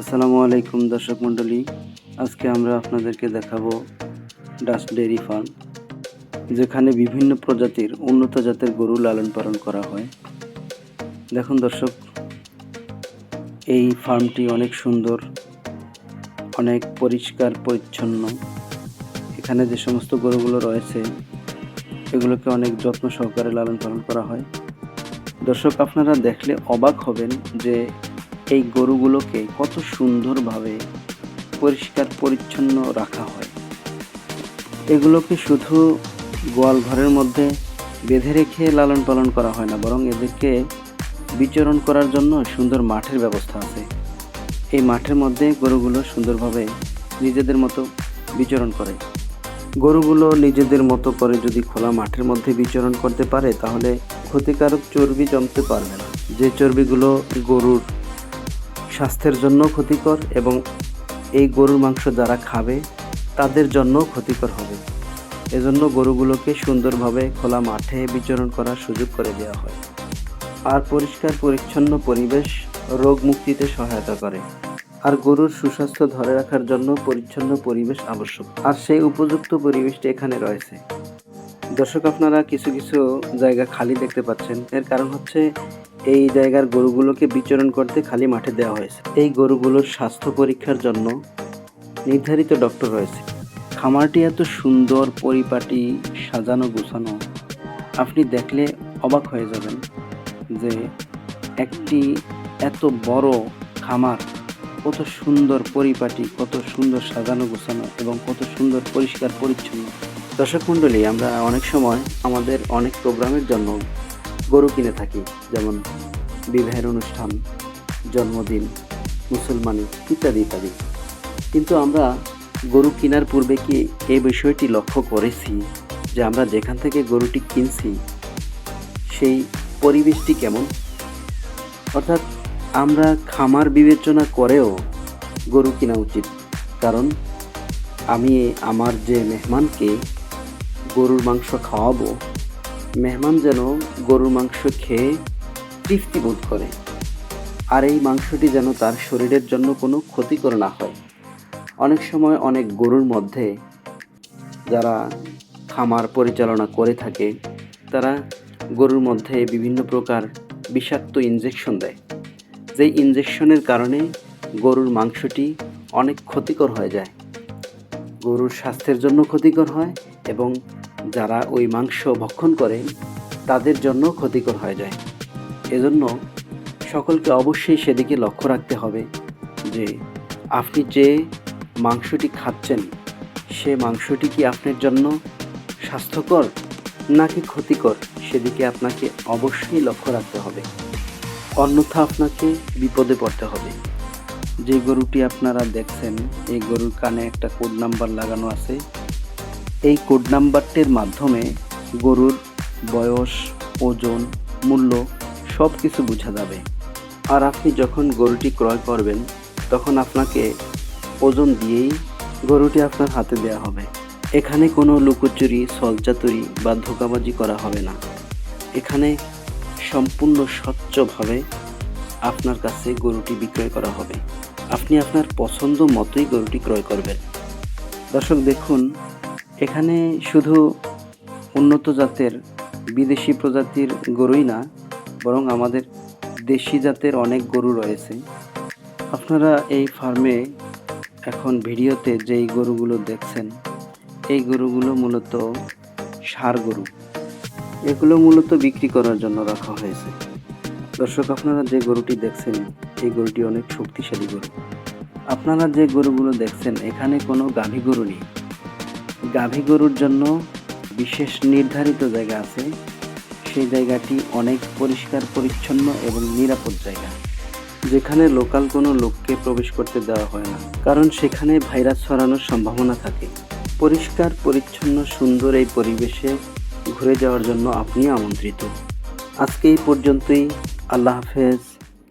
আসসালামু আলাইকুম দর্শক মণ্ডলী। আজকে আমরা আপনাদেরকে দেখাবো ডাস্ট ডেয়ারি ফার্ম যেখানে বিভিন্ন প্রজাতির উন্নত জাতের গরু লালন পালন করা হয়। দেখুন দর্শক, এই ফার্মটি অনেক সুন্দর, অনেক পরিষ্কার, পরিচ্ছন্ন। এখানে যে সমস্ত গরুগুলো রয়েছে, এগুলোকে অনেক যত্ন সহকারে লালন পালন করা হয়। দর্শক, আপনারা দেখলে অবাক হবেন যে এই গরুগুলোকে কত সুন্দরভাবে পরিষ্কার পরিচ্ছন্ন রাখা হয়। এগুলোকে শুধু গোয়াল ঘরের মধ্যে বেঁধে রেখে লালন পালন করা হয় না, বরং এদেরকে বিচরণ করার জন্য সুন্দর মাঠের ব্যবস্থা আছে। এই মাঠের মধ্যে গরুগুলো সুন্দরভাবে নিজেদের মতো বিচরণ করে। গরুগুলো নিজেদের মতো করে যদি খোলা মাঠের মধ্যে বিচরণ করতে পারে, তাহলে ক্ষতিকারক চর্বি জমতে পারবে না। যে চর্বিগুলো গরুর স্বাস্থ্যের জন্য ক্ষতিকর এবং এই গরুর মাংস যারা খাবে, তাদের জন্য ক্ষতিকর হবে। এজন্য গরুগুলোকে সুন্দরভাবে খোলা মাঠে বিচরণ করার সুযোগ করে দেওয়া হয়। আর পরিষ্কার, পরিচ্ছন্ন পরিবেশ রোগ মুক্তিতে সহায়তা করে। আর গরুর সুস্বাস্থ্য ধরে রাখার জন্য পরিচ্ছন্ন পরিবেশ আবশ্যক। আর সেই উপযুক্ত পরিবেশটি এখানে রয়েছে। দর্শক, আপনারা কিছু কিছু জায়গা খালি দেখতে পাচ্ছেন। এর কারণ হচ্ছে এই জায়গার গরুগুলোকে বিচরণ করতে খালি মাঠে দেওয়া হয়েছে। এই গরুগুলোর স্বাস্থ্য পরীক্ষার জন্য নির্ধারিত ডক্টর রয়েছে। খামারটি এত সুন্দর, পরিপাটি, সাজানো, গোছানো। আপনি দেখলে অবাক হয়ে যাবেন যে একটি এত বড় খামার, কত সুন্দর পরিপাটি, কত সুন্দর সাজানো, গোছানো এবং কত সুন্দর পরিষ্কার, পরিচ্ছন্ন। দর্শক মণ্ডলী, আমরা অনেক সময় আমাদের অনেক প্রোগ্রামের জন্য গরু কিনে থাকি, যেমন বিবাহের অনুষ্ঠান, জন্মদিন, মুসলমানি ইত্যাদি ইত্যাদি। কিন্তু আমরা গরু কেনার পূর্বে কি এই বিষয়টি লক্ষ্য করেছি যে আমরা যেখান থেকে গরুটি কিনছি, সেই পরিবেশটি কেমন? অর্থাৎ আমরা খামার বিবেচনা করেও গরু কেনা উচিত। কারণ আমি আমার যে মেহমানকে গরুর মাংস খাওয়াবো মেহমান যেন গরুর মাংস খেয়ে তৃপ্তি বোধ করে। আর এই মাংসটি যেন তার শরীরের জন্য কোনো ক্ষতিকর না হয়। অনেক সময় অনেক গরুর মধ্যে যারা খামার পরিচালনা করে থাকে, তারা গরুর মধ্যে বিভিন্ন প্রকার বিষাক্ত ইনজেকশন দেয়। যেই ইনজেকশনের কারণে গরুর মাংসটি অনেক ক্ষতিকর হয়ে যায়। গরুর স্বাস্থ্যের জন্য ক্ষতিকর হয় এবং যারা ওই মাংস ভক্ষণ করে, তাদের জন্য ক্ষতিকর হয়ে যায়। এজন্য সকলকে অবশ্যই সেদিকে লক্ষ্য রাখতে হবে যে, আপনি যে মাংসটি খাচ্ছেন, সে মাংসটি কি আপনার জন্য স্বাস্থ্যকর নাকি ক্ষতিকর, সেদিকে আপনাকে অবশ্যই লক্ষ্য রাখতে হবে। অন্যথা আপনাকে বিপদে পড়তে হবে। যে গরুটি আপনারা দেখছেন, এই গরুর কানে একটা কোড নাম্বার লাগানো আছে। এই কোড নাম্বারটির মাধ্যমে গরুর বয়স, ওজন, মূল্য সব কিছু বোঝা যাবে। আর আপনি যখন গরুটি ক্রয় করবেন, তখন আপনাকে ওজন দিয়েই গরুটি আপনার হাতে দেওয়া হবে। এখানে কোনো লুকোচুরি, সলচাতুরি বা ধোকাবাজি করা হবে না। এখানে সম্পূর্ণ স্বচ্ছভাবে আপনার কাছে গরুটি বিক্রয় করা হবে। আপনি আপনার পছন্দ মতোই গরুটি ক্রয় করবেন। দর্শক, দেখুন এখানে শুধু উন্নত জাতের বিদেশি প্রজাতির গরুই না, বরং আমাদের দেশি জাতের অনেক গরু রয়েছে। আপনারা এই ফার্মে এখন ভিডিওতে যেই গরুগুলো দেখছেন, এই গরুগুলো মূলত সার গরু। এগুলো মূলত বিক্রি করার জন্য রাখা হয়েছে। দর্শক, আপনারা যে গরুটি দেখছেন, এই গরুটি অনেক শক্তিশালী গরু। আপনারা যে গরুগুলো দেখছেন, এখানে কোনো গাভী গরু নেই। গাভী গরুর জন্য বিশেষ নির্ধারিত জায়গা আছে। সেই জায়গাটি অনেক পরিষ্কার, পরিচ্ছন্ন এবং নিরাপদ জায়গা, যেখানে লোকাল কোনো লোককে প্রবেশ করতে দেওয়া হয় না। কারণ সেখানে ভাইরাস ছড়ানোর সম্ভাবনা থাকে। পরিষ্কার, পরিচ্ছন্ন, সুন্দর এই পরিবেশে ঘুরে যাওয়ার জন্য আপনি আমন্ত্রিত। আজকে এই পর্যন্তই। আল্লাহ হাফেজ।